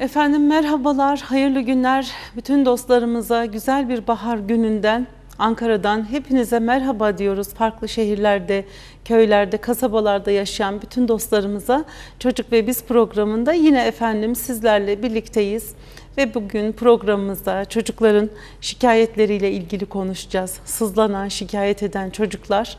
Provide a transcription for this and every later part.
Efendim merhabalar, hayırlı günler. Bütün dostlarımıza güzel bir bahar gününden Ankara'dan hepinize merhaba diyoruz. Farklı şehirlerde, köylerde, kasabalarda yaşayan bütün dostlarımıza Çocuk ve Biz programında yine efendim sizlerle birlikteyiz. Ve bugün programımızda çocukların şikayetleriyle ilgili konuşacağız. Sızlanan, şikayet eden çocuklar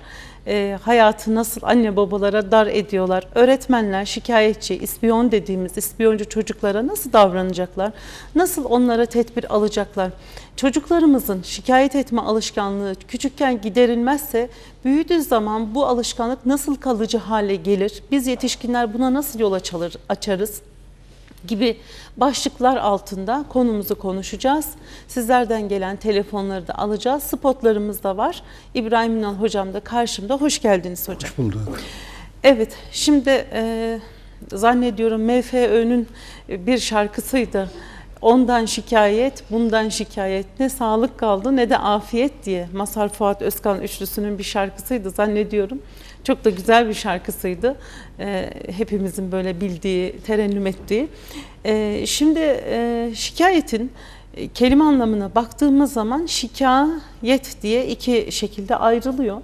e, hayatı nasıl anne babalara dar ediyorlar? Öğretmenler şikayetçi, ispiyon dediğimiz ispiyoncu çocuklara nasıl davranacaklar? Nasıl onlara tedbir alacaklar? Çocuklarımızın şikayet etme alışkanlığı küçükken giderilmezse büyüdüğü zaman bu alışkanlık nasıl kalıcı hale gelir? Biz yetişkinler buna nasıl yol açarız? Gibi başlıklar altında konumuzu konuşacağız. Sizlerden gelen telefonları da alacağız. Spotlarımız da var. İbrahim Ünal hocam da karşımda. Hoş geldiniz hocam. Hoş bulduk. Evet, şimdi e, zannediyorum MFÖ'nün bir şarkısıydı. Ondan şikayet, bundan şikayet. Ne sağlık kaldı ne de afiyet diye. Masar Fuat Özkan üçlüsünün bir şarkısıydı zannediyorum. Çok da güzel bir şarkısıydı. E, hepimizin böyle bildiği, terennüm ettiği. E, şimdi e, şikayetin e, kelime anlamına baktığımız zaman şikayet diye iki şekilde ayrılıyor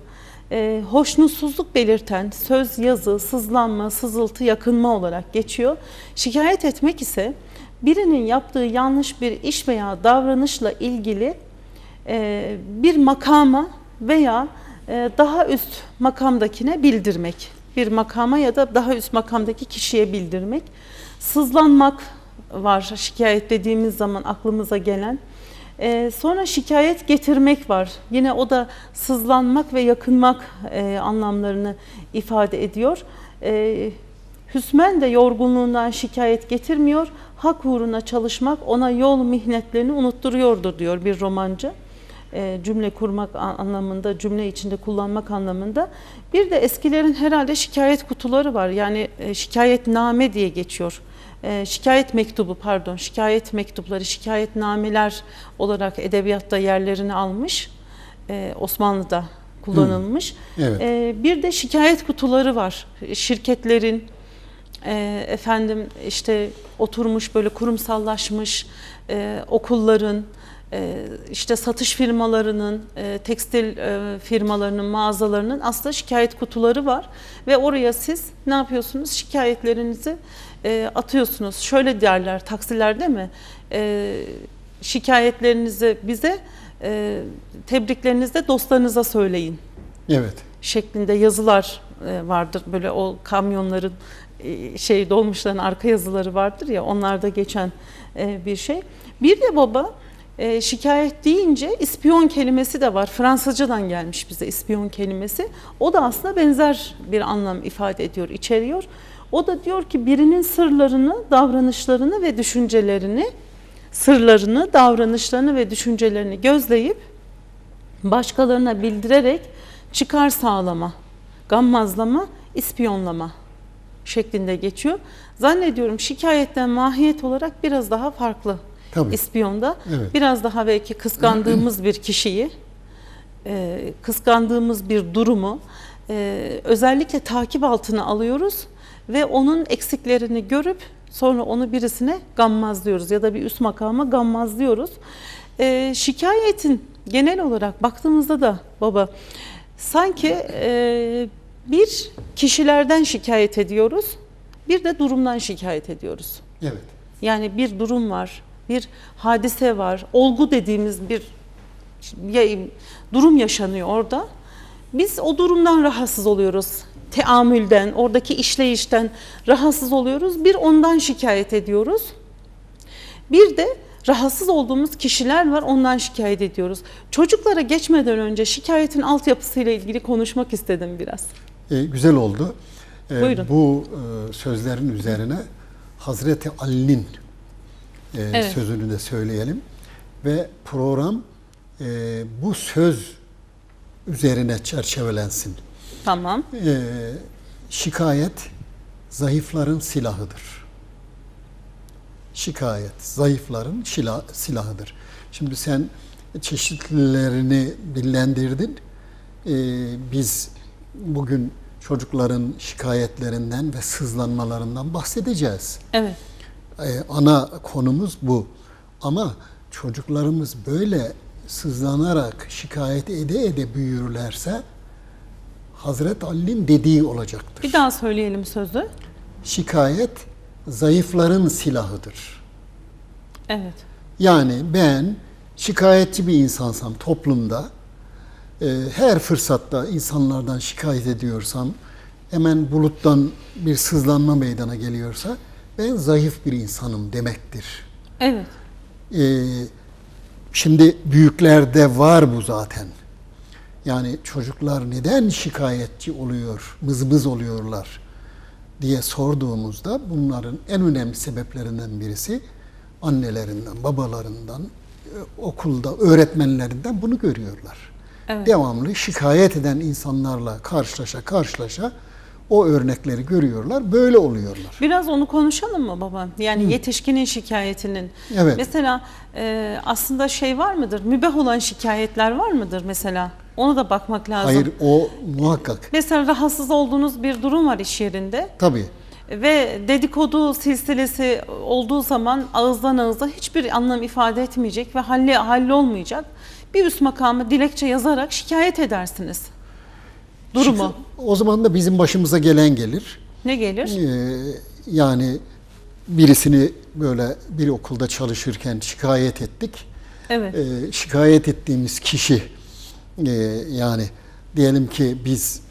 e, hoşnutsuzluk belirten söz, yazı, sızlanma, sızıltı, yakınma olarak geçiyor. Şikayet etmek ise birinin yaptığı yanlış bir iş veya davranışla ilgili e, bir makama veya e, daha üst makamdakine bildirmek. Bir makama ya da daha üst makamdaki kişiye bildirmek. Sızlanmak var şikayet dediğimiz zaman aklımıza gelen. Ee, sonra şikayet getirmek var. Yine o da sızlanmak ve yakınmak e, anlamlarını ifade ediyor. E, Hüsmen de yorgunluğundan şikayet getirmiyor. Hak uğruna çalışmak ona yol mihnetlerini unutturuyordur diyor bir romancı. E, cümle kurmak an- anlamında, cümle içinde kullanmak anlamında. Bir de eskilerin herhalde şikayet kutuları var. Yani e, şikayetname diye geçiyor. E, şikayet mektubu pardon, şikayet mektupları, şikayetnameler olarak edebiyatta yerlerini almış. E, Osmanlı'da kullanılmış. Evet. E, bir de şikayet kutuları var. Şirketlerin e, efendim işte oturmuş böyle kurumsallaşmış e, okulların e, işte satış firmalarının, e, tekstil firmalarının, mağazalarının aslında şikayet kutuları var ve oraya siz ne yapıyorsunuz? Şikayetlerinizi atıyorsunuz. Şöyle derler taksiler değil mi? Şikayetlerinizi bize, tebriklerinizi de dostlarınıza söyleyin Evet. şeklinde yazılar vardır. Böyle o kamyonların şey dolmuşların arka yazıları vardır ya onlarda geçen e, bir şey. Bir de baba e, şikayet deyince ispiyon kelimesi de var. Fransızcadan gelmiş bize ispiyon kelimesi. O da aslında benzer bir anlam ifade ediyor, içeriyor. O da diyor ki birinin sırlarını, davranışlarını ve düşüncelerini, sırlarını, davranışlarını ve düşüncelerini gözleyip başkalarına bildirerek çıkar sağlama, gammazlama, ispiyonlama şeklinde geçiyor. Zannediyorum şikayetten mahiyet olarak biraz daha farklı. Tabii. İspiyonda Evet. biraz daha belki kıskandığımız bir kişiyi, e, kıskandığımız bir durumu e, özellikle takip altına alıyoruz ve onun eksiklerini görüp sonra onu birisine gammazlıyoruz ya da bir üst makama gammazlıyoruz. E, şikayetin genel olarak baktığımızda da baba sanki e, bir kişilerden şikayet ediyoruz, bir de durumdan şikayet ediyoruz. Evet. Yani bir durum var, bir hadise var, olgu dediğimiz bir durum yaşanıyor orada. Biz o durumdan rahatsız oluyoruz. Teamülden, oradaki işleyişten rahatsız oluyoruz. Bir ondan şikayet ediyoruz. Bir de rahatsız olduğumuz kişiler var ondan şikayet ediyoruz. Çocuklara geçmeden önce şikayetin altyapısıyla ilgili konuşmak istedim biraz. E, güzel oldu. E, Buyurun. Bu e, sözlerin üzerine Hazreti Ali'nin e, Evet. sözünü de söyleyelim. Ve program e, bu söz üzerine çerçevelensin. Tamam. E, şikayet zayıfların silahıdır. Şikayet zayıfların şila- silahıdır. Şimdi sen çeşitlilerini dillendirdin. E, biz bugün çocukların şikayetlerinden ve sızlanmalarından bahsedeceğiz. Evet. e, ana konumuz bu. Ama çocuklarımız böyle sızlanarak şikayet ede ede büyürlerse Hazret Ali'nin dediği olacaktır. Bir daha söyleyelim sözü. Şikayet zayıfların silahıdır. Evet. Yani ben şikayetçi bir insansam toplumda her fırsatta insanlardan şikayet ediyorsam hemen buluttan bir sızlanma meydana geliyorsa ben zayıf bir insanım demektir. Evet. E, şimdi büyüklerde var bu zaten. Yani çocuklar neden şikayetçi oluyor, mızmız oluyorlar diye sorduğumuzda bunların en önemli sebeplerinden birisi annelerinden, babalarından, e, okulda öğretmenlerinden bunu görüyorlar. Evet. Devamlı şikayet eden insanlarla karşılaşa karşılaşa o örnekleri görüyorlar, böyle oluyorlar. Biraz onu konuşalım mı baba? Yani yetişkinin şikayetinin. Evet. Mesela e, aslında şey var mıdır? Mübah olan şikayetler var mıdır mesela? Onu da bakmak lazım. Hayır o muhakkak. Mesela rahatsız olduğunuz bir durum var iş yerinde Tabii. ve dedikodu silsilesi olduğu zaman ağızdan ağıza hiçbir anlam ifade etmeyecek ve halli hallolmayacak. Bir üst makamı dilekçe yazarak şikayet edersiniz. Durumu. Şika- O zaman da bizim başımıza gelen gelir. Ne gelir? Ee, yani birisini böyle bir okulda çalışırken şikayet ettik. Evet. Ee, şikayet ettiğimiz kişi e, yani diyelim ki biz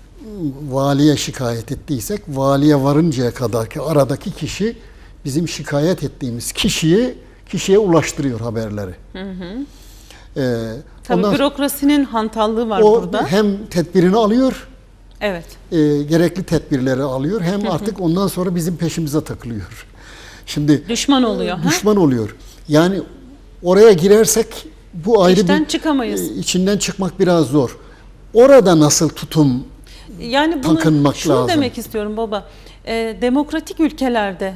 valiye şikayet ettiysek valiye varıncaya kadar ki aradaki kişi bizim şikayet ettiğimiz kişiyi kişiye ulaştırıyor haberleri. Ee, Tabii ondan bürokrasinin hantallığı var o burada. hem tedbirini alıyor Evet. e, gerekli tedbirleri alıyor hem artık ondan sonra bizim peşimize takılıyor. Şimdi Düşman oluyor. ha? düşman oluyor. Yani oraya girersek bu ayrı İşten bir çıkamayız. e, içinden çıkmak biraz zor. Orada nasıl tutum Yani bunu takınmak şunu lazım. demek istiyorum baba. Ee, demokratik ülkelerde,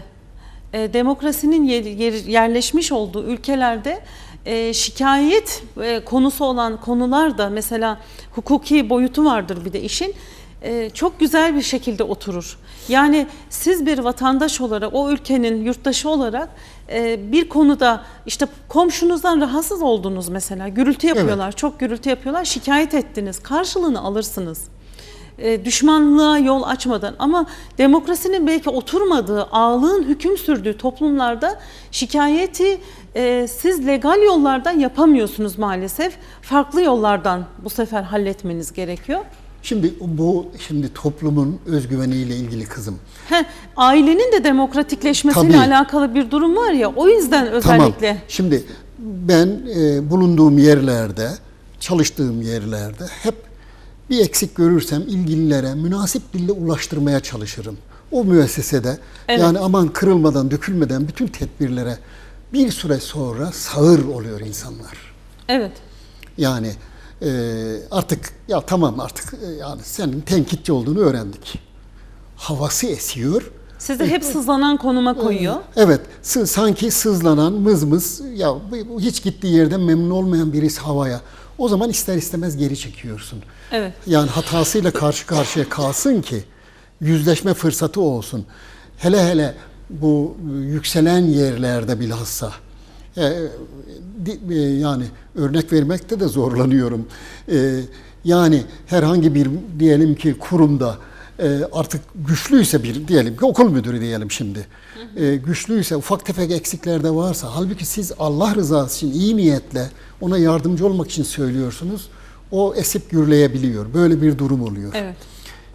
e, demokrasinin yer- yer- yerleşmiş olduğu ülkelerde e, şikayet e, konusu olan konular da mesela hukuki boyutu vardır bir de işin. e, çok güzel bir şekilde oturur. Yani siz bir vatandaş olarak, o ülkenin yurttaşı olarak e, bir konuda işte komşunuzdan rahatsız oldunuz mesela, gürültü yapıyorlar, çok gürültü yapıyorlar, şikayet ettiniz, karşılığını alırsınız e, düşmanlığa yol açmadan ama demokrasinin belki oturmadığı, ağlığın hüküm sürdüğü toplumlarda şikayeti e, siz legal yollardan yapamıyorsunuz maalesef. Farklı yollardan bu sefer halletmeniz gerekiyor. şimdi bu şimdi toplumun özgüveniyle ilgili kızım. He, ailenin de demokratikleşmesiyle Tabii. alakalı bir durum var ya o yüzden özellikle. Tamam. Şimdi ben e, bulunduğum yerlerde, çalıştığım yerlerde hep bir eksik görürsem ilgililere münasip dille ulaştırmaya çalışırım. O müessesede Evet. yani aman kırılmadan, dökülmeden bütün tedbirlere bir süre sonra sağır oluyor insanlar. Evet. Yani e, artık ya tamam artık e, yani senin tenkitçi olduğunu öğrendik. Havası esiyor. Sizi hep sızlanan konuma koyuyor. Evet, sanki sızlanan mızmız, ya bu- bu hiç gittiği yerden memnun olmayan birisi havaya. O zaman ister istemez geri çekiyorsun. Evet. Yani hatasıyla karşı karşıya kalsın ki yüzleşme fırsatı olsun. Hele hele bu yükselen yerlerde bilhassa. E, di- e, yani örnek vermekte de zorlanıyorum. E, yani herhangi bir diyelim ki kurumda artık güçlüyse bir diyelim ki okul müdürü diyelim şimdi. E, güçlüyse ufak tefek eksikler de varsa halbuki siz Allah rızası için iyi niyetle ona yardımcı olmak için söylüyorsunuz. O esip gürleyebiliyor. Böyle bir durum oluyor. Evet.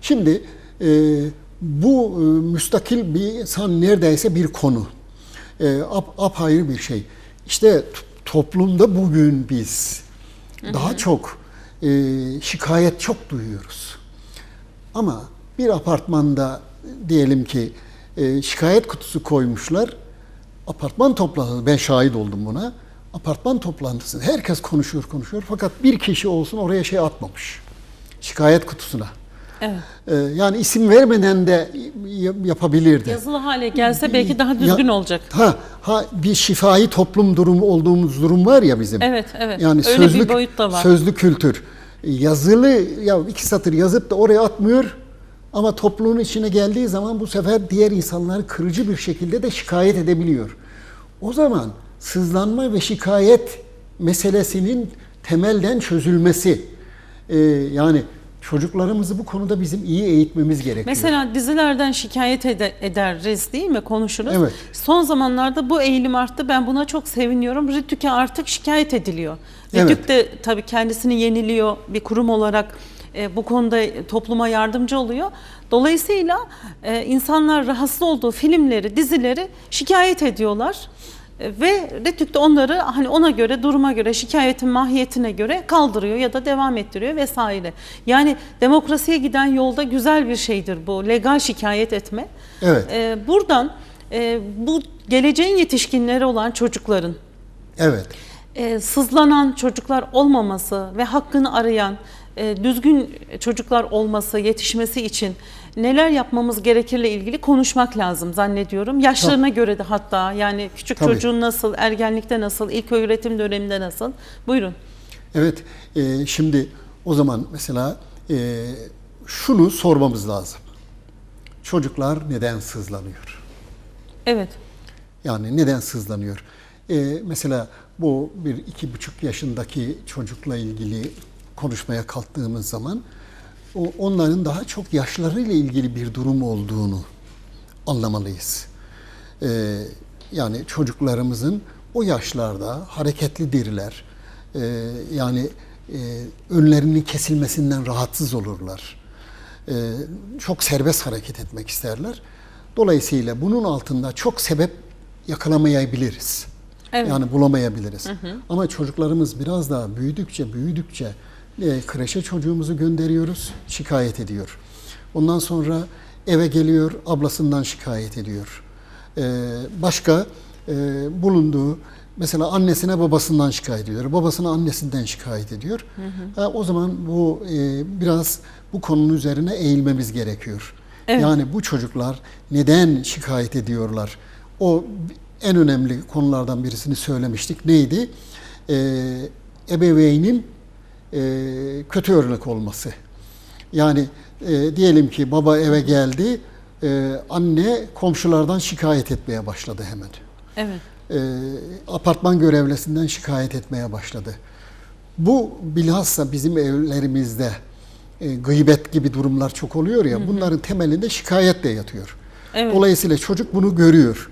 Şimdi e, bu e, müstakil bir san neredeyse bir konu. E, ap, apayrı bir şey. İşte toplumda bugün biz daha çok e, şikayet çok duyuyoruz. Ama bir apartmanda diyelim ki e, şikayet kutusu koymuşlar. Apartman toplantısı, ben şahit oldum buna. Apartman toplantısında herkes konuşuyor konuşuyor fakat bir kişi olsun oraya şey atmamış. Şikayet kutusuna. Evet. E, yani isim vermeden de yapabilirdi. Yazılı hale gelse belki daha düzgün Ya- olacak. Ha, ha bir şifai toplum durumu olduğumuz durum var ya bizim. Evet, evet. Yani Öyle bir sözlük, boyut da var. Sözlü kültür. Yazılı ya iki satır yazıp da oraya atmıyor ama toplumun içine geldiği zaman bu sefer diğer insanları kırıcı bir şekilde de şikayet edebiliyor. O zaman sızlanma ve şikayet meselesinin temelden çözülmesi. Ee, yani çocuklarımızı bu konuda bizim iyi eğitmemiz gerekiyor. Mesela dizilerden şikayet ede- ederiz değil mi? Konuşuruz. Evet. Son zamanlarda bu eğilim arttı. Ben buna çok seviniyorum. Rütük'e artık şikayet ediliyor. Evet. Rütük de tabii kendisini yeniliyor bir kurum olarak e, bu konuda topluma yardımcı oluyor. Dolayısıyla e, insanlar rahatsız olduğu filmleri, dizileri şikayet ediyorlar. E, Ve Retük de onları hani ona göre duruma göre şikayetin mahiyetine göre kaldırıyor ya da devam ettiriyor vesaire. Yani demokrasiye giden yolda güzel bir şeydir bu legal şikayet etme. Evet. E, buradan e, bu geleceğin yetişkinleri olan çocukların Evet. E, sızlanan çocuklar olmaması ve hakkını arayan e, düzgün çocuklar olması, yetişmesi için neler yapmamız gerekirle ilgili konuşmak lazım zannediyorum. Yaşlarına göre de hatta yani küçük Tabii. çocuğun nasıl, ergenlikte nasıl, ilk öğretim döneminde nasıl? Buyurun. Evet, e, şimdi o zaman mesela e, şunu sormamız lazım. Çocuklar neden sızlanıyor? Evet. Yani neden sızlanıyor? E, mesela bu bir iki buçuk yaşındaki çocukla ilgili konuşmaya kalktığımız zaman onların daha çok yaşlarıyla ilgili bir durum olduğunu anlamalıyız. E, yani çocuklarımızın o yaşlarda hareketlidirler. E, yani e, önlerinin kesilmesinden rahatsız olurlar. E, çok serbest hareket etmek isterler. Dolayısıyla bunun altında çok sebep yakalamayabiliriz. Evet. Yani bulamayabiliriz. Ama çocuklarımız biraz daha büyüdükçe büyüdükçe e, kreşe çocuğumuzu gönderiyoruz, şikayet ediyor. Ondan sonra eve geliyor, ablasından şikayet ediyor. E, başka e, bulunduğu mesela annesine babasından şikayet ediyor, babasına annesinden şikayet ediyor. Ha, o zaman bu e, biraz bu konunun üzerine eğilmemiz gerekiyor. Evet. Yani bu çocuklar neden şikayet ediyorlar? O en önemli konulardan birisini söylemiştik. Neydi? Ee, ebeveynin e, kötü örnek olması. Yani e, diyelim ki baba eve geldi, e, anne komşulardan şikayet etmeye başladı hemen. Evet. E, apartman görevlisinden şikayet etmeye başladı. Bu bilhassa bizim evlerimizde e, gıybet gibi durumlar çok oluyor ya, bunların temelinde şikayet de yatıyor. Evet. Dolayısıyla çocuk bunu görüyor.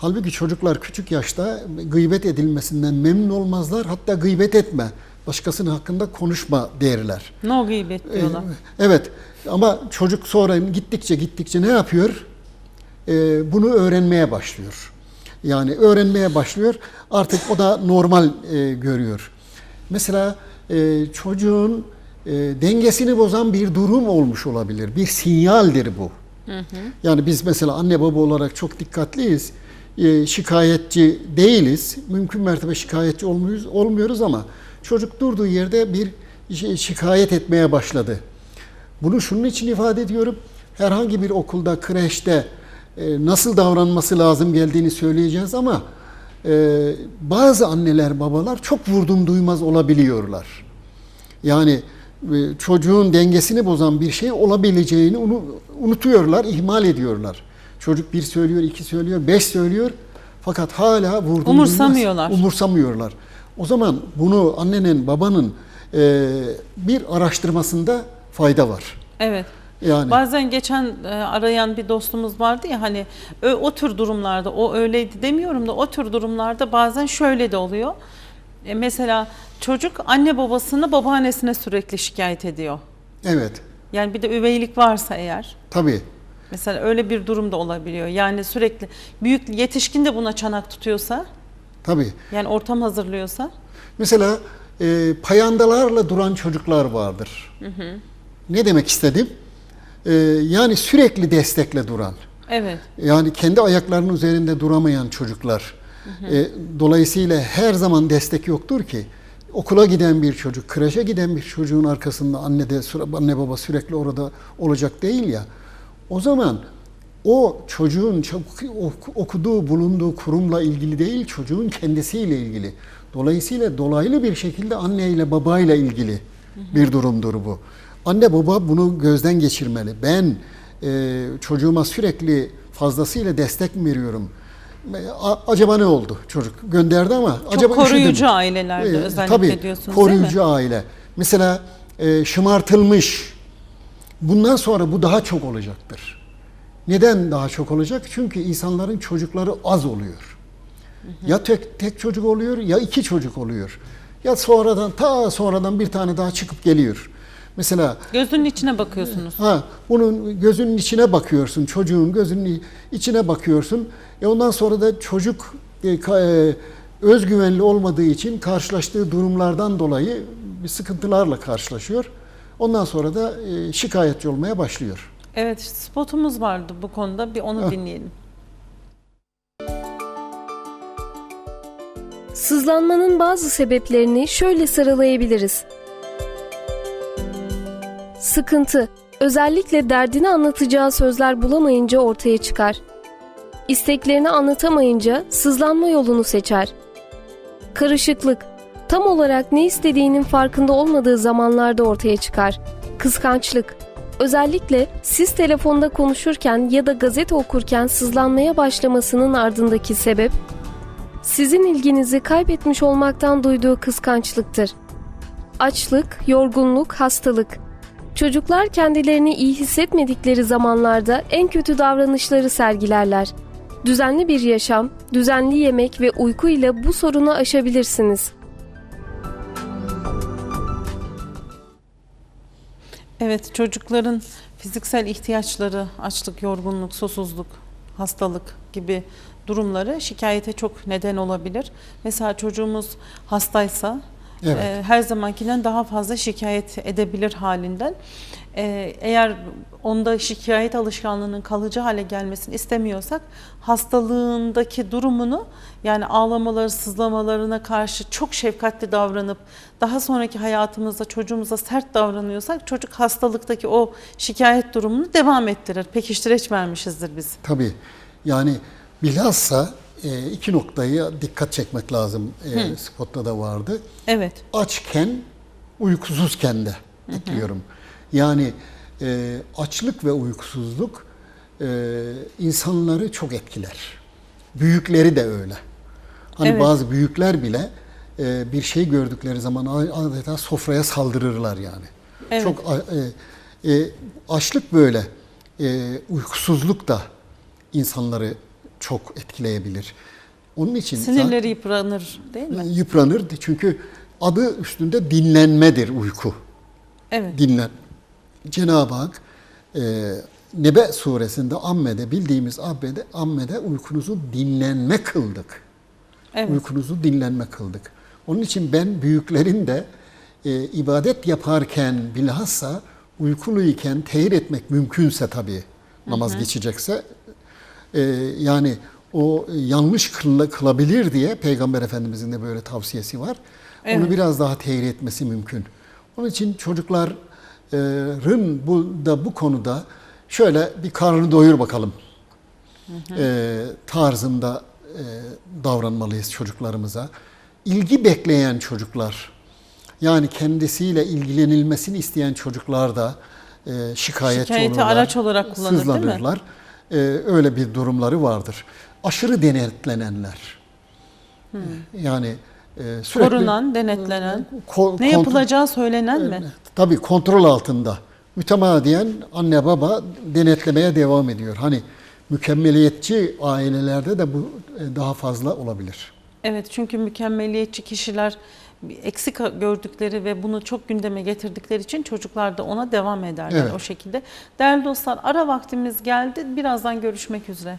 Halbuki çocuklar küçük yaşta gıybet edilmesinden memnun olmazlar. Hatta gıybet etme, başkasının hakkında konuşma derler. No gıybet diyorlar. Ee, Evet ama çocuk sonra gittikçe gittikçe ne yapıyor? Ee, bunu öğrenmeye başlıyor. Yani öğrenmeye başlıyor. Artık o da normal e, görüyor. Mesela e, çocuğun e, dengesini bozan bir durum olmuş olabilir. Bir sinyaldir bu. Yani biz mesela anne baba olarak çok dikkatliyiz. E, şikayetçi değiliz. Mümkün mertebe şikayetçi olmuyoruz, olmuyoruz ama çocuk durduğu yerde bir şi- şikayet etmeye başladı. Bunu şunun için ifade ediyorum. Herhangi bir okulda, kreşte e, nasıl davranması lazım geldiğini söyleyeceğiz ama e, bazı anneler, babalar çok vurdum duymaz olabiliyorlar. Yani çocuğun dengesini bozan bir şey olabileceğini unu- unutuyorlar, ihmal ediyorlar. Çocuk bir söylüyor, iki söylüyor, beş söylüyor. Fakat hala vurdum duymaz, Umursamıyorlar. umursamıyorlar. O zaman bunu annenin, babanın e, bir araştırmasında fayda var. Evet. Yani Bazen geçen e, arayan bir dostumuz vardı ya hani ö- o tür durumlarda o öyleydi demiyorum da o tür durumlarda bazen şöyle de oluyor. E, mesela çocuk anne babasını babaannesine sürekli şikayet ediyor. evet, Yani bir de üveylik varsa eğer tabii. Mesela öyle bir durum da olabiliyor. Yani sürekli büyük yetişkin de buna çanak tutuyorsa Tabii. yani ortam hazırlıyorsa Mesela e, payandalarla duran çocuklar vardır. Ne demek istedim? E, yani sürekli destekle duran. evet Yani kendi ayaklarının üzerinde duramayan çocuklar. E, dolayısıyla her zaman destek yoktur ki. Okula giden bir çocuk, kreşe giden bir çocuğun arkasında anne de anne baba sürekli orada olacak değil ya. O zaman o çocuğun okuduğu, bulunduğu kurumla ilgili değil, çocuğun kendisiyle ilgili. Dolayısıyla dolaylı bir şekilde anneyle babayla ilgili bir durumdur bu. Anne baba bunu gözden geçirmeli. Ben e, çocuğuma sürekli fazlasıyla destek mi veriyorum? a- acaba ne oldu çocuk gönderdi ama Çok acaba koruyucu ailelerde Ee, özellikle tabii, diyorsunuz değil koruyucu mi? aile. Mesela e, şımartılmış. Bundan sonra bu daha çok olacaktır. Neden daha çok olacak? Çünkü insanların çocukları az oluyor. Ya tek tek çocuk oluyor ya iki çocuk oluyor. Ya sonradan ta sonradan bir tane daha çıkıp geliyor. Mesela Gözünün içine bakıyorsunuz. Ha, bunun gözünün içine bakıyorsun, çocuğun gözünün içine bakıyorsun. E ondan sonra da çocuk e, ka- e, özgüvenli olmadığı için karşılaştığı durumlardan dolayı bir sıkıntılarla karşılaşıyor. Ondan sonra da e, şikayetçi olmaya başlıyor. Evet spotumuz vardı bu konuda bir onu Heh. dinleyelim. Sızlanmanın bazı sebeplerini şöyle sıralayabiliriz. Sıkıntı, özellikle derdini anlatacağı sözler bulamayınca ortaya çıkar. İsteklerini anlatamayınca sızlanma yolunu seçer. Karışıklık, tam olarak ne istediğinin farkında olmadığı zamanlarda ortaya çıkar. Kıskançlık, özellikle siz telefonda konuşurken ya da gazete okurken sızlanmaya başlamasının ardındaki sebep sizin ilginizi kaybetmiş olmaktan duyduğu kıskançlıktır. Açlık, yorgunluk, hastalık. Çocuklar kendilerini iyi hissetmedikleri zamanlarda en kötü davranışları sergilerler. Düzenli bir yaşam, düzenli yemek ve uyku ile bu sorunu aşabilirsiniz. Evet çocukların fiziksel ihtiyaçları açlık, yorgunluk, susuzluk, hastalık gibi durumları şikayete çok neden olabilir. Mesela çocuğumuz hastaysa Evet. e, her zamankinden daha fazla şikayet edebilir halinden. E, eğer onda şikayet alışkanlığının kalıcı hale gelmesini istemiyorsak hastalığındaki durumunu yani ağlamaları, sızlamalarına karşı çok şefkatli davranıp daha sonraki hayatımızda çocuğumuza sert davranıyorsak çocuk hastalıktaki o şikayet durumunu devam ettirir. Pekiştireç vermişizdir biz. Tabii. Yani bilhassa e, iki noktayı dikkat çekmek lazım. E, spotta da vardı. Evet. açken, uykusuzken de ekliyorum. Yani e, açlık ve uykusuzluk e, insanları çok etkiler. Büyükleri de öyle. Hani Evet. bazı büyükler bile e, bir şey gördükleri zaman adeta sofraya saldırırlar yani. Evet. Çok e, e, açlık böyle, e, uykusuzluk da insanları çok etkileyebilir. Onun için Sinirleri yıpranır değil mi? yıpranır. Çünkü adı üstünde dinlenmedir uyku. Evet. Dinlen. Cenab-ı Hak e, Nebe suresinde Amme'de bildiğimiz Amme'de, Amme'de uykunuzu dinlenme kıldık. Evet. Uykunuzu dinlenme kıldık. Onun için ben büyüklerin de e, ibadet yaparken bilhassa uykuluyken tehir etmek mümkünse tabii namaz geçecekse e, yani o yanlış kıla- kılabilir diye Peygamber Efendimizin de böyle tavsiyesi var. Onu Evet. biraz daha tehir etmesi mümkün. Onun için çocukların bu da bu konuda şöyle bir karnını doyur bakalım e, tarzında e, davranmalıyız çocuklarımıza. İlgi bekleyen çocuklar, yani kendisiyle ilgilenilmesini isteyen çocuklar da e, şikayetçi Şikayeti olurlar. araç olarak kullanır, değil mi? E, öyle bir durumları vardır. Aşırı denetlenenler. Yani e, sürekli Korunan, denetlenen, ko- ne yapılacağı söylenen mi? Tabii kontrol altında. Mütemadiyen anne baba denetlemeye devam ediyor. Hani mükemmeliyetçi ailelerde de bu e, daha fazla olabilir. Evet çünkü mükemmeliyetçi kişiler eksik gördükleri ve bunu çok gündeme getirdikleri için çocuklar da ona devam ederler Evet. o şekilde. Değerli dostlar ara vaktimiz geldi. Birazdan görüşmek üzere.